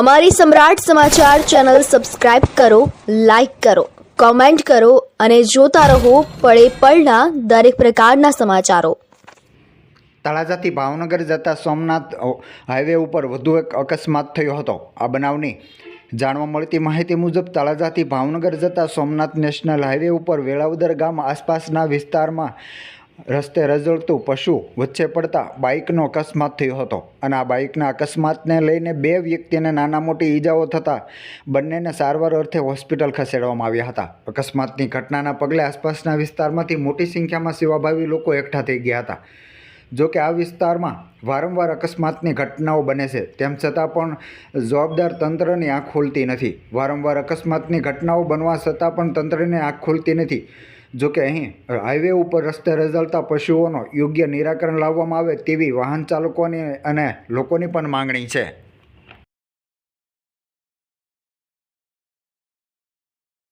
અમારી Samrat Samachar channel subscribe કરો, like કરો, કોમેન્ટ કરો અને જોતા રહો પળે પળના દરેક પ્રકારના સમાચારો. તળાજાથી ભાવનગર જતા સોમનાથ હાઈવે ઉપર વધુ એક અકસ્માત થયો હતો. આ બનાવની જાણવા મળતી માહિતી મુજબ તળાજાથી ભાવનગર જતા સોમનાથ નેશનલ હાઈવે ઉપર વેળાવદર ગામ આસપાસના વિસ્તારમાં રસ્તે રઝળતું પશુ વચ્ચે પડતા બાઇકનો અકસ્માત થયો હતો અને આ બાઇકના અકસ્માતને લઈને બે વ્યક્તિને નાના મોટી ઈજાઓ થતાં બંનેને સારવાર અર્થે હોસ્પિટલ ખસેડવામાં આવ્યા હતા. અકસ્માતની ઘટનાના પગલે આસપાસના વિસ્તારમાંથી મોટી સંખ્યામાં સેવાભાવી લોકો એકઠા થઈ ગયા હતા. જો કે આ વિસ્તારમાં વારંવાર અકસ્માતની ઘટનાઓ બને છે, તેમ છતાં પણ જવાબદાર તંત્રની આંખ ખોલતી નથી. વારંવાર અકસ્માતની ઘટનાઓ બનવા છતાં પણ તંત્રની આંખ ખોલતી નથી. જો કે અહીં હાઈવે ઉપર રસ્તે રઝળતા પશુઓનો યોગ્ય નિરાકરણ લાવવામાં આવે તેવી વાહન ચાલકોની અને લોકોની પણ માંગણી છે.